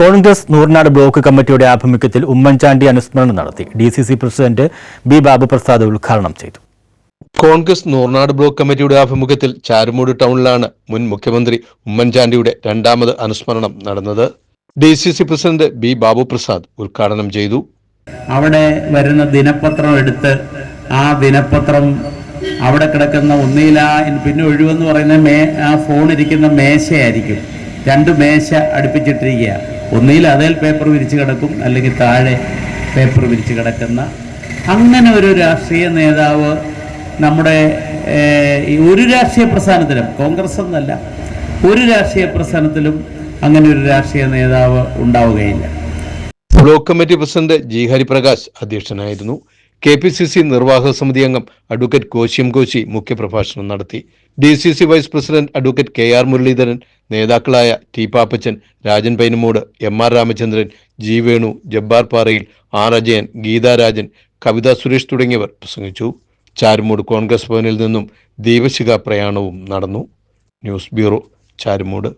Congress Noornad block കമ്മിറ്റിയുടെ ആഭിമുഖ്യത്തിൽ ഉമ്മൻചാണ്ടി അനുസ്മരണം നടത്തി. D C C president B Babuprasad ഉദ്ഘാടനം ചെയ്തു. കോൺഗ്രസ് നൂർനാട് ബ്ലോക്ക് കമ്മിറ്റിയുടെ ആഭിമുഖ്യത്തിൽ ചാരുമൂട് ടൗണിലാണ് മുൻ മുഖ്യമന്ത്രി ഉമ്മൻചാണ്ടിയുടെ രണ്ടാമത് അനുസ്മരണം നടന്നത്. D C C president B Babu Prasad ഉദ്ഘാടനം ചെയ്തു. അവിടെ വരുന്ന ദിനപത്രം എടുത്ത് ആ ദിനപത്രം അവിടെ കിടക്കുന്ന ഒന്നില പിന്നെ ഒഴിവെന്ന് പറയുന്ന മേ ആ ഫോൺ ഇരിക്കുന്ന മേശയായിരിക്കും. രണ്ട് മേശ അടുപ്പിച്ചിട്ടിരിക്കുക ഒന്നിൽ അതേൽ പേപ്പർ വിരിച്ച് കിടക്കും അല്ലെങ്കിൽ താഴെ പേപ്പർ വിരിച്ച് കിടക്കുന്ന. അങ്ങനെ ഒരു രാഷ്ട്രീയ നേതാവ് നമ്മുടെ ഒരു രാഷ്ട്രീയ പ്രസ്ഥാനത്തിലും കോൺഗ്രസ് എന്നല്ല ഒരു രാഷ്ട്രീയ പ്രസ്ഥാനത്തിലും അങ്ങനെ ഒരു രാഷ്ട്രീയ നേതാവ് ഉണ്ടാവുകയില്ല. Block committee president G Hariprakash അധ്യക്ഷനായിരുന്നു. കെ പി സി സി നിർവാഹക സമിതി അംഗം അഡ്വക്കേറ്റ് കോശിയം കോശി മുഖ്യപ്രഭാഷണം നടത്തി. D C C vice president advocate K R Muraleedharan നേതാക്കളായ T Pappachan Rajan Painamoodu M R Ramachandran G Venu Jabbar Parayil R Ajayan Geetharajan Kavitha Suresh തുടങ്ങിയവർ പ്രസംഗിച്ചു. ചാരുമൂട് കോൺഗ്രസ് ഭവനിൽ നിന്നും ദീപശിഖ പ്രയാണവും നടന്നു. News bureau Charummoodu.